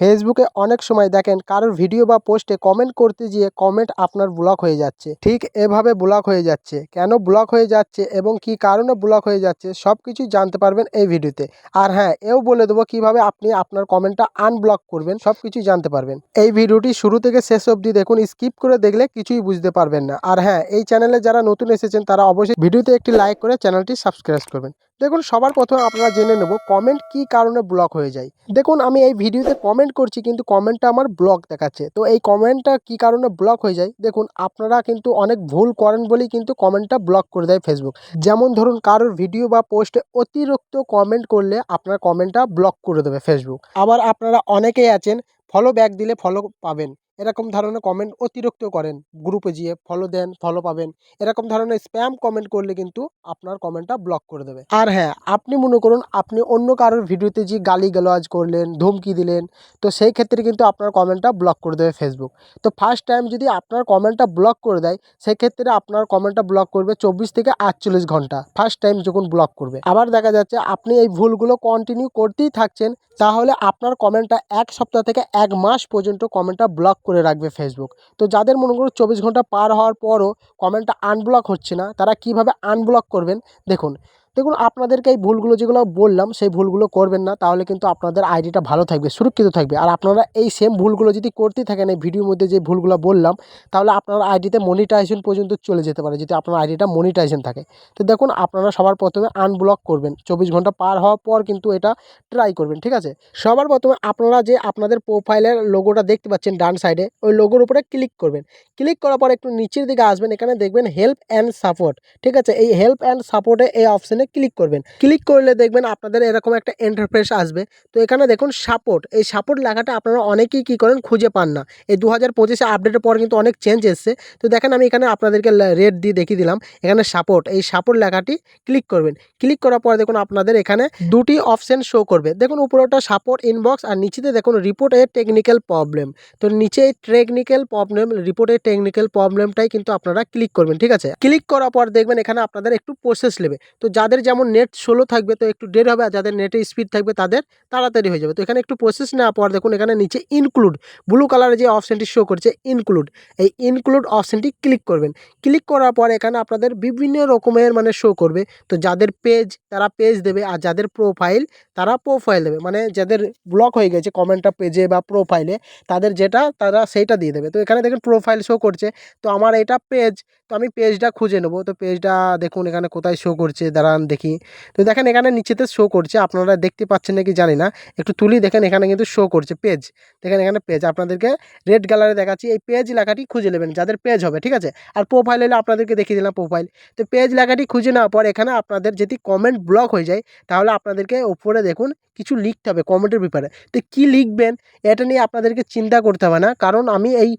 ফেসবুকে অনেক সময় দেখেন কারোর ভিডিও বা পোস্টে কমেন্ট করতে গিয়ে কমেন্ট আপনার ব্লক হয়ে যাচ্ছে। ঠিক এভাবে ব্লক হয়ে যাচ্ছে। কেন ব্লক হয়ে যাচ্ছে এবং কি কারণে ব্লক হয়ে যাচ্ছে সব কিছুই জানতে পারবেন এই ভিডিওতে আর হ্যাঁ এও বলে দেবো কীভাবে আপনি আপনার কমেন্টটা আনব্লক করবেন সব কিছুই জানতে পারবেন। এই ভিডিওটি শুরু থেকে শেষ অবধি দেখুন স্কিপ করে দেখলে কিছুই বুঝতে পারবেন না। আর হ্যাঁ এই চ্যানেলে যারা নতুন এসেছেন তারা অবশ্যই ভিডিওতে একটি লাইক করে চ্যানেলটি সাবস্ক্রাইব করবেন। দেখুন, সবার প্রথমে আপনারা জেনে নেব কমেন্ট কি কারণে ব্লক হয়ে যায়। দেখুন, আমি এই ভিডিওতে কমেন্ট করছি, কিন্তু কমেন্টটা আমার ব্লক দেখাচ্ছে। তো এই কমেন্টটা কি কারণে ব্লক হয়ে যায়? দেখুন, আপনারা কিন্তু অনেক ভুল করেন বলেই কিন্তু কমেন্টটা ব্লক করে দেয় ফেসবুক যেমন ধরুন, কারোর ভিডিও বা পোস্টে অতিরিক্ত কমেন্ট করলে আপনার কমেন্টটা ব্লক করে দেবে ফেসবুক আবার আপনারা অনেকেই আছেন ফলো ব্যাক দিলে ফলো পাবেন। এরকম ধরনের কমেন্ট অতিরিক্ত করেন। গ্রুপে গিয়ে ফলো দেন ফলো পাবেন। এরকম ধরনের স্প্যাম কমেন্ট করলে কিন্তু আপনার কমেন্টটা ব্লক করে দেবে। আর হ্যাঁ আপনি মনে করুন, আপনি অন্য কারোর ভিডিওতে যে গালি গালাজ করলেন, ধমকি দিলেন, তো সেই ক্ষেত্রে কিন্তু আপনার কমেন্টটা ব্লক করে দেবে ফেসবুক তো ফার্স্ট টাইম যদি আপনার কমেন্টটা ব্লক করে দেয় সেক্ষেত্রে আপনার কমেন্টটা ব্লক করবে চব্বিশ থেকে আটচল্লিশ ঘণ্টা। ফার্স্ট টাইম যখন ব্লক করবে। আবার দেখা যাচ্ছে, আপনি এই ভুলগুলো কন্টিনিউ করতেই থাকছেন, তাহলে আপনার কমেন্টটা এক সপ্তাহ থেকে এক মাস পর্যন্ত কমেন্টটা ব্লক করে রাখবে ফেসবুক তো যাদের মনে করুন চব্বিশ ঘণ্টা পার হওয়ার পরও কমেন্টটা আনব্লক হচ্ছে না, তারা কীভাবে আনব্লক করবেন? দেখুন দেখুন, আপনাদেরকে এই ভুলগুলো যেগুলো বললাম, সেই ভুলগুলো করবেন না। তাহলে কিন্তু আপনাদের আইডিটা ভালো থাকবে, সুরক্ষিত থাকবে। আর আপনারা এই সেম ভুলগুলো যদি করতেই থাকেন, এই ভিডিওর মধ্যে যে ভুলগুলো বললাম, তাহলে আপনার আইডিতে মনিটাইজেশন পর্যন্ত চলে যেতে পারে, যদি আপনার আইডিটা মনিটাইজেশন থাকে। তো দেখুন, আপনারা সবার প্রথমে আনব্লক করবেন। চব্বিশ ঘণ্টা পার হওয়ার পর কিন্তু এটা ট্রাই করবেন, ঠিক আছে? সবার প্রথমে আপনারা যে আপনাদের প্রোফাইলের লোগোটা দেখতে পাচ্ছেন ডান সাইডে ওই লোগোর উপরে ক্লিক করবেন। ক্লিক করার পর একটু নিচের দিকে আসবেন, এখানে দেখবেন হেল্প অ্যান্ড সাপোর্ট ঠিক আছে? এই হেল্প অ্যান্ড সাপোর্টে এই অপশানে ক্লিক করবেন। ক্লিক করলে দেখবেন আপনাদের এরকম একটা এন্টারপ্রেস আসবে। তো এখানে দেখুন সাপোর্ট এই সাপোর্ট লেখাটা আপনারা অনেকেই কী করেন খুঁজে পান না। এই দু হাজার পঁচিশে আপডেটের পর কিন্তু অনেক চেঞ্জ এসছে। তো দেখেন আমি এখানে আপনাদেরকে রেট দিয়ে দেখিয়ে দিলাম। এখানে সাপোর্ট এই সাপোর্ট লেখাটি ক্লিক করবেন। ক্লিক করার পর দেখুন আপনাদের এখানে দুটি অপশন শো করবে। দেখুন উপরেটা সাপোর্ট ইনবক্স আর নিচেতে দেখুন রিপোর্ট এ টেকনিক্যাল প্রবলেম তো নিচে টেকনিক্যাল প্রবলেম রিপোর্টের টেকনিক্যাল প্রবলেমটাই কিন্তু আপনারা ক্লিক করবেন। ঠিক আছে? ক্লিক করার পর দেখবেন এখানে আপনাদের একটু প্রসেস নেবে। তো যাদের যেমন নেট স্লো থাকবে, তো একটু দেরি হবে, আর যাদের নেটের স্পিড থাকবে তাদের তাড়াতাড়ি হয়ে যাবে। তো এখানে একটু প্রসেস নেওয়ার পর দেখুন এখানে নিচে ইনক্লুড ব্লু কালারের যে অপশানটি শো করছে ইনক্লুড এই ইনক্লুড অপশানটি ক্লিক করবেন। ক্লিক করার পর এখানে আপনাদের বিভিন্ন রকমের মানে শো করবে। তো যাদের পেজ তারা পেজ দেবে, আর যাদের প্রোফাইল তারা প্রোফাইল দেবে। মানে যাদের ব্লক হয়ে গেছে কমেন্টটা পেজে বা প্রোফাইলে তাদের যেটা, তারা সেইটা দিয়ে দেবে। তো এখানে দেখুন প্রোফাইল শো করছে। তো আমার এটা পেজ তো আমি পেজটা খুঁজে নেব। তো পেজটা দেখুন এখানে কোথায় শো করছে, দাঁড়ান দেখি। তো দেখেন এখানে নিচেতে শো করছে, আপনারা দেখতে পাচ্ছেন নাকি জানি না। একটু তুলি, দেখেন এখানে কিন্তু শো করছে পেজ দেখেন এখানে পেজ আপনাদেরকে রেড কালারে দেখাচ্ছি। এই পেজ লেখাটি খুঁজে নেবেন, যাদের পেজ হবে, ঠিক আছে? আর প্রোফাইল হলে আপনাদেরকে দেখিয়ে দিলাম প্রোফাইল তো পেজ লেখাটি খুঁজে নেওয়ার পর এখানে আপনাদের যদি কমেন্ট ব্লক হয়ে যায়, তাহলে আপনাদেরকে ওপরে দেখুন কিছু লিখতে হবে কমেন্টের ব্যাপারে। তো কী লিখবেন, এটা নিয়ে আপনাদেরকে চিন্তা করতে হবে না। কারণ আমি এই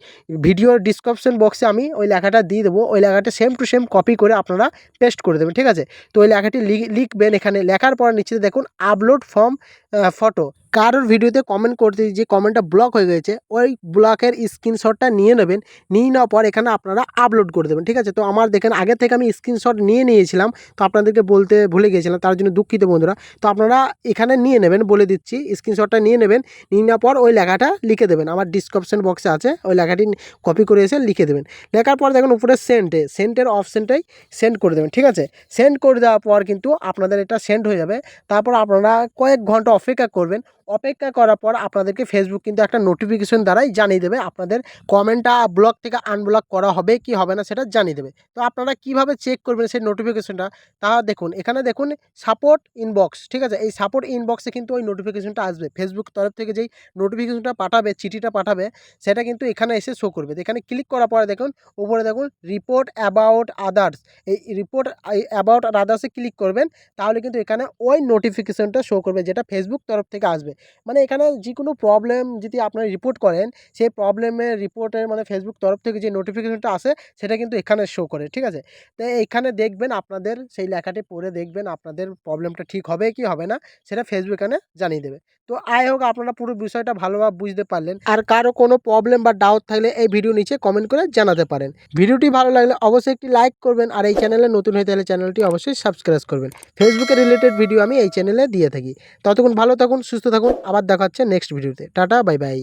ভিডিওর ডিসক্রিপশন বক্সে আমি ওই লেখাটা দিয়ে দেবো, ওই লেখাটা সেম টু সেম কপি করে আপনারা পেস্ট করে দেবেন, ঠিক আছে? তো ওই লেখাটি লিখবেন এখানে, লেখার পর নিচে দেখুন আপলোড ফর্ম ফটো কারোর ভিডিওতে কমেন্ট করতে যে কমেন্টটা ব্লক হয়ে গেছে, ওই ব্লকের স্ক্রিনশটটা নিয়ে নেবেন, নিয়ে নেওয়ার পর এখানে আপনারা আপলোড করে দেবেন, ঠিক আছে? তো আমার দেখেন, আগে থেকে আমি স্ক্রিনশট নিয়ে নিয়েছিলাম, তো আপনাদেরকে বলতে ভুলে গিয়েছিলাম তার জন্য দুঃখিত বন্ধুরা। তো আপনারা এখানে নিয়ে নেবেন, বলে দিচ্ছি স্ক্রিনশটটা নিয়ে নেবেন, নিয়ে নেওয়ার পর ওই লেখাটা লিখে দেবেন, আমার ডিসক্রিপশন বক্সে আছে, ওই লেখাটি কপি করে এসে লিখে দেবেন। লেখার পর দেখুন, উপরে সেন্টে সেন্টের অপশানটাই সেন্ড করে দেবেন, ঠিক আছে? সেন্ড করে দেওয়ার পর কিন্তু আপনাদের এটা সেন্ড হয়ে যাবে, তারপর আপনারা কয়েক ঘণ্টা অপেক্ষা করবেন অপেক্ষা করার পর আপনাদেরকে ফেসবুক কিন্তু একটা নোটিফিকেশন দ্বারাই জানিয়ে দেবে আপনাদের কমেন্টটা ব্লক থেকে আনব্লক করা হবে কি হবে না সেটা জানিয়ে দেবে। তো আপনারা কীভাবে চেক করবেন সেই নোটিফিকেশনটা তা দেখুন, এখানে দেখুন সাপোর্ট ইনবক্স ঠিক আছে? এই সাপোর্ট ইনবক্সে কিন্তু ওই নোটিফিকেশনটা আসবে। ফেসবুক তরফ থেকে যেই নোটিফিকেশনটা পাঠাবে, চিঠিটা পাঠাবে, সেটা কিন্তু এখানে এসে শো করবে। এখানে ক্লিক করার পরে দেখুন, উপরে দেখুন রিপোর্ট অ্যাবাউট আদার্স এই রিপোর্ট অ্যাবাউট আদার্সে ক্লিক করবেন, তাহলে কিন্তু এখানে ওই নোটিফিকেশনটা শো করবে যেটা ফেসবুক তরফ থেকে আসবে। মানে এখানে যে কোনো প্রবলেম যদি আপনারা রিপোর্ট করেন, সেই প্রবলেমের রিপোর্টের মানে ফেসবুক তরফ থেকে যে নোটিফিকেশনটা আসে, সেটা কিন্তু এখানে শো করে, ঠিক আছে? তো এখানে দেখবেন আপনাদের, সেই লেখাটি পড়ে দেখবেন আপনাদের প্রবলেমটা ঠিক হবে কি হবে না, সেটা ফেসবুক এখানে জানিয়ে দেবে। তো আই হোক আপনারা পুরো বিষয়টা ভালোভাবে বুঝতে পারলেন, আর কারও কোনো প্রবলেম বা ডাউট থাকলে এই ভিডিও নিচে কমেন্ট করে জানাতে পারেন। ভিডিওটি ভালো লাগলে অবশ্যই একটি লাইক করবেন, আর এই চ্যানেলে নতুন হয়ে তাহলে চ্যানেলটি অবশ্যই সাবস্ক্রাইব করবেন। ফেসবুকে রিলেটেড ভিডিও আমি এই চ্যানেলে দিয়ে থাকি। ততক্ষণ ভালো থাকুন, সুস্থ থাকুন। আবার দেখা হচ্ছে নেক্সট ভিডিওতে টাটা বাই বাই